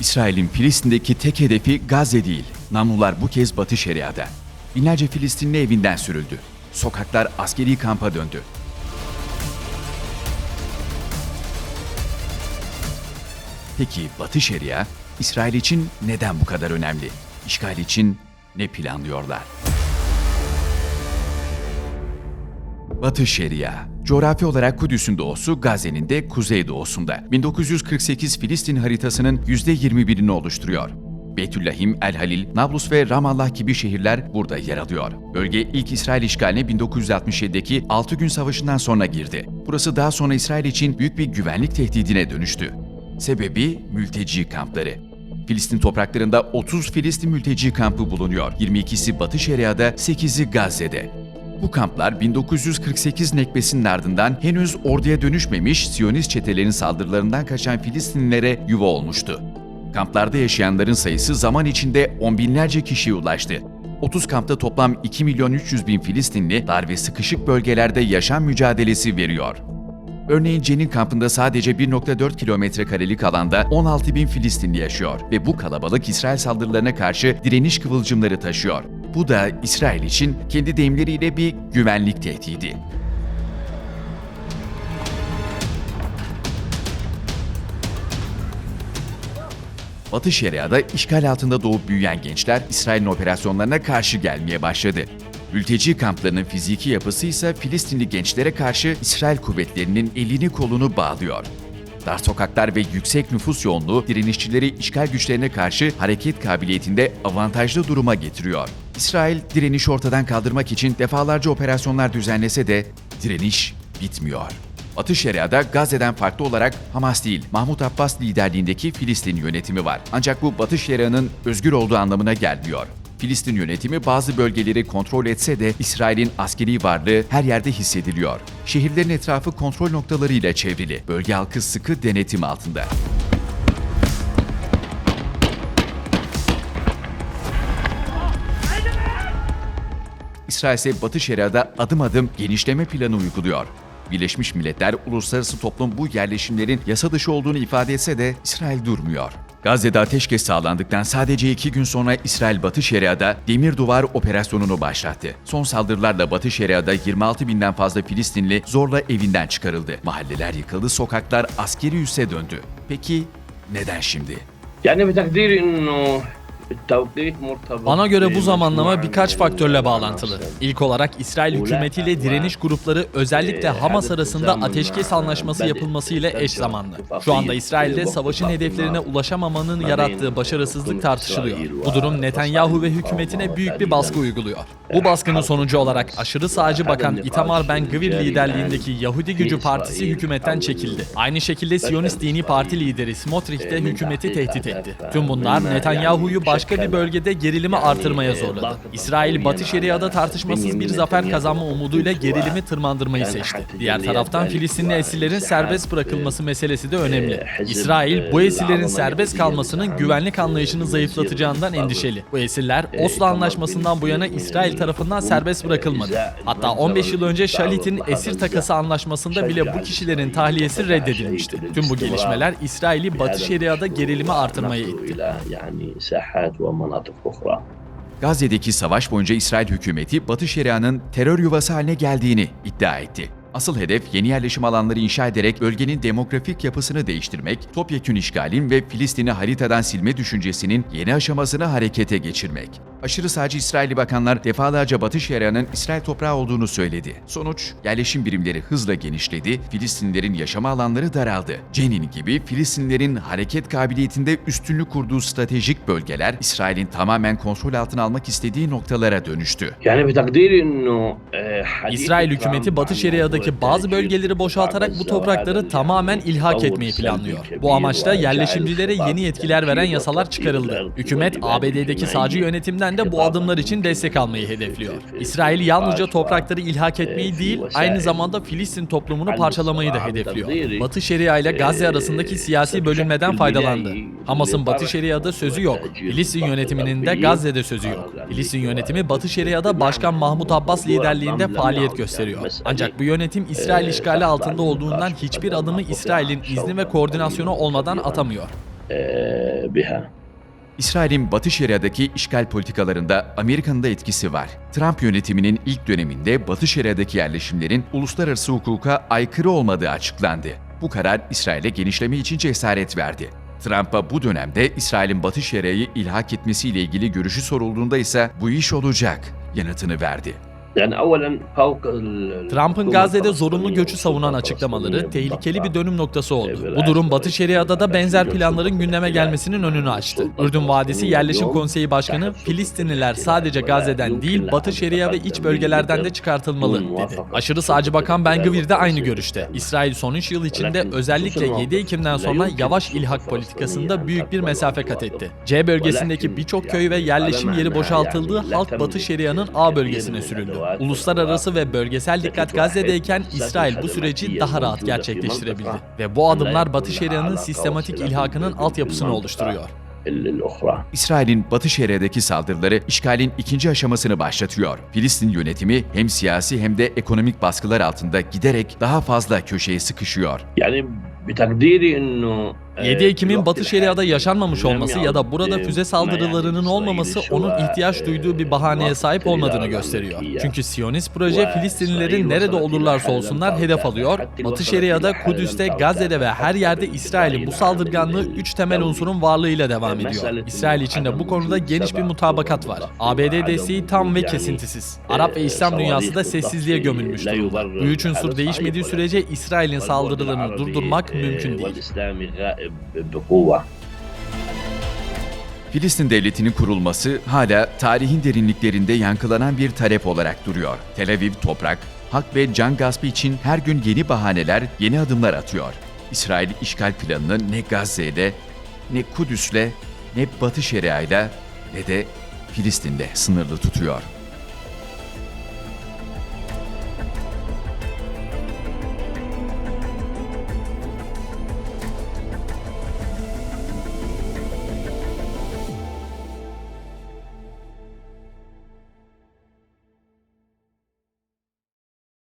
İsrail'in Filistin'deki tek hedefi Gazze değil. Namlular bu kez Batı Şeria'da. Binlerce Filistinli evinden sürüldü. Sokaklar askeri kampa döndü. Peki Batı Şeria, İsrail için neden bu kadar önemli? İşgal için ne planlıyorlar? Batı Şeria, coğrafi olarak Kudüs'ün doğusu, Gazze'nin de kuzeydoğusunda. 1948 Filistin haritasının %21'ini oluşturuyor. Beytüllahim, El Halil, Nablus ve Ramallah gibi şehirler burada yer alıyor. Bölge ilk İsrail işgaline 1967'deki 6 gün savaşından sonra girdi. Burası daha sonra İsrail için büyük bir güvenlik tehdidine dönüştü. Sebebi mülteci kampları. Filistin topraklarında 30 Filistin mülteci kampı bulunuyor. 22'si Batı Şeria'da, 8'i Gazze'de. Bu kamplar 1948 Nekbesi'nin ardından henüz orduya dönüşmemiş Siyonist çetelerin saldırılarından kaçan Filistinlilere yuva olmuştu. Kamplarda yaşayanların sayısı zaman içinde on binlerce kişiye ulaştı. 30 kampta toplam 2 milyon 300 bin Filistinli dar ve sıkışık bölgelerde yaşam mücadelesi veriyor. Örneğin Cenin kampında sadece 1.4 kilometre karelik alanda 16 bin Filistinli yaşıyor ve bu kalabalık İsrail saldırılarına karşı direniş kıvılcımları taşıyor. Bu da İsrail için kendi deyimleriyle bir güvenlik tehdidi. Batı Şeria'da işgal altında doğup büyüyen gençler İsrail'in operasyonlarına karşı gelmeye başladı. Mülteci kamplarının fiziki yapısı ise Filistinli gençlere karşı İsrail kuvvetlerinin elini kolunu bağlıyor. Dar sokaklar ve yüksek nüfus yoğunluğu direnişçileri işgal güçlerine karşı hareket kabiliyetinde avantajlı duruma getiriyor. İsrail direniş ortadan kaldırmak için defalarca operasyonlar düzenlese de direniş bitmiyor. Batı Şeria'da Gazze'den farklı olarak Hamas değil, Mahmut Abbas liderliğindeki Filistin yönetimi var. Ancak bu Batı Şeria'nın özgür olduğu anlamına gelmiyor. Filistin yönetimi bazı bölgeleri kontrol etse de İsrail'in askeri varlığı her yerde hissediliyor. Şehirlerin etrafı kontrol noktalarıyla çevrili. Bölge halkı sıkı denetim altında. İsrail ise Batı Şeria'da adım adım genişleme planı uyguluyor. Birleşmiş Milletler uluslararası toplum bu yerleşimlerin yasa dışı olduğunu ifade etse de İsrail durmuyor. Gazze'de ateşkes sağlandıktan sadece iki gün sonra İsrail Batı Şeria'da Demir Duvar operasyonunu başlattı. Son saldırılarla Batı Şeria'da 26 binden fazla Filistinli zorla evinden çıkarıldı. Mahalleler yıkıldı, sokaklar askeri üsse döndü. Peki neden şimdi? Yani bana göre bu zamanlama birkaç faktörle bağlantılı. İlk olarak İsrail hükümetiyle direniş grupları özellikle Hamas arasında ateşkes anlaşması yapılmasıyla eş zamanlı. Şu anda İsrail'de savaşın hedeflerine ulaşamamanın yarattığı başarısızlık tartışılıyor. Bu durum Netanyahu ve hükümetine büyük bir baskı uyguluyor. Bu baskının sonucu olarak aşırı sağcı bakan Itamar Ben-Gvir liderliğindeki Yahudi Gücü Partisi hükümetten çekildi. Aynı şekilde Siyonist Dini Parti lideri Smotrich de hükümeti tehdit etti. Tüm bunlar Netanyahu'yu baş başka bir bölgede gerilimi artırmaya zorladı. İsrail, Batı Şeria'da tartışmasız bir zafer kazanma umuduyla gerilimi tırmandırmayı seçti. Diğer taraftan Filistinli esirlerin serbest bırakılması meselesi de önemli. İsrail, bu esirlerin serbest kalmasının güvenlik anlayışını zayıflatacağından endişeli. Bu esirler Oslo Anlaşması'ndan bu yana İsrail tarafından serbest bırakılmadı. Hatta 15 yıl önce Şalit'in esir takası anlaşmasında bile bu kişilerin tahliyesi reddedilmişti. Tüm bu gelişmeler İsrail'i Batı Şeria'da gerilimi artırmaya itti. إلى يعني ساحات ومناطق أخرى Gazze'deki savaş boyunca İsrail hükümeti Batı Şeria'nın terör yuvası haline geldiğini iddia etti. Asıl hedef yeni yerleşim alanları inşa ederek bölgenin demografik yapısını değiştirmek, topyekün işgalin ve Filistin'i haritadan silme düşüncesinin yeni aşamasını harekete geçirmek. Aşırı sağcı İsrailli bakanlar defalarca Batı Şeria'nın İsrail toprağı olduğunu söyledi. Sonuç, yerleşim birimleri hızla genişledi, Filistinlerin yaşama alanları daraldı. Cenin gibi Filistinlerin hareket kabiliyetinde üstünlük kurduğu stratejik bölgeler İsrail'in tamamen kontrol altına almak istediği noktalara dönüştü. İsrail hükümeti Batı Şeria'daki Afrika'daki bazı bölgeleri boşaltarak bu toprakları tamamen ilhak etmeyi planlıyor. Bu amaçla yerleşimcilere yeni yetkiler veren yasalar çıkarıldı. Hükümet ABD'deki sağcı yönetimden de bu adımlar için destek almayı hedefliyor. İsrail yalnızca toprakları ilhak etmeyi değil, aynı zamanda Filistin toplumunu parçalamayı da hedefliyor. Batı Şeria ile Gazze arasındaki siyasi bölünmeden faydalandı. Hamas'ın Batı Şeria'da sözü yok. Filistin yönetiminin de Gazze'de sözü yok. Filistin yönetimi Batı Şeria'da Başkan Mahmut Abbas liderliğinde faaliyet gösteriyor. Ancak bu yönetim yönetim İsrail işgali altında olduğundan hiçbir adımı İsrail'in izni ve koordinasyonu olmadan atamıyor. İsrail'in Batı Şeria'daki işgal politikalarında Amerika'nın da etkisi var. Trump yönetiminin ilk döneminde Batı Şeria'daki yerleşimlerin uluslararası hukuka aykırı olmadığı açıklandı. Bu karar İsrail'e genişleme için cesaret verdi. Trump'a bu dönemde İsrail'in Batı Şeria'yı ilhak etmesiyle ilgili görüşü sorulduğunda ise bu iş olacak yanıtını verdi. Yani Trump'ın Gazze'de zorunlu göçü savunan açıklamaları tehlikeli bir dönüm noktası oldu. Bu durum Batı Şeria'da da benzer planların gündeme gelmesinin önünü açtı. Ürdün Vadisi Yerleşim Konseyi Başkanı Filistinliler sadece Gazze'den değil Batı Şeria ve iç bölgelerden de çıkartılmalı dedi. Aşırı sağcı bakan Ben Gvir de aynı görüşte. İsrail son 3 yıl içinde özellikle 7 Ekim'den sonra yavaş ilhak politikasında büyük bir mesafe kat etti. C bölgesindeki birçok köy ve yerleşim yeri boşaltıldığı halk Batı Şeria'nın A bölgesine sürüldü. Uluslararası ve bölgesel dikkat Gazze'deyken İsrail bu süreci daha rahat gerçekleştirebildi. Ve bu adımlar Batı Şeria'nın sistematik ilhakının altyapısını oluşturuyor. İsrail'in Batı Şeria'daki saldırıları işgalin ikinci aşamasını başlatıyor. Filistin yönetimi hem siyasi hem de ekonomik baskılar altında giderek daha fazla köşeye sıkışıyor. Yani bir takdiri 7 Ekim'in Batı Şeria'da yaşanmamış olması ya da burada füze saldırılarının olmaması onun ihtiyaç duyduğu bir bahaneye sahip olmadığını gösteriyor. Çünkü Siyonist proje Filistinlilerin nerede olurlarsa olsunlar hedef alıyor. Batı Şeria'da, Kudüs'te, Gazze'de ve her yerde İsrail'in bu saldırganlığı 3 temel unsurun varlığıyla devam ediyor. İsrail için de bu konuda geniş bir mutabakat var. ABD desteği tam ve kesintisiz. Arap ve İslam dünyası da sessizliğe gömülmüş durumda. Bu üç unsur değişmediği sürece İsrail'in saldırılarını durdurmak mümkün değil. والإسلام غائب بقوة Filistin devletinin kurulması hala tarihin derinliklerinde yankılanan bir talep olarak duruyor. Tel Aviv toprak, hak ve can gaspı için her gün yeni bahaneler, yeni adımlar atıyor. İsrail işgal planını ne Gazze'de, ne Kudüs'le, ne Batı Şeria'yla ne de Filistin'de sınırlı tutuyor.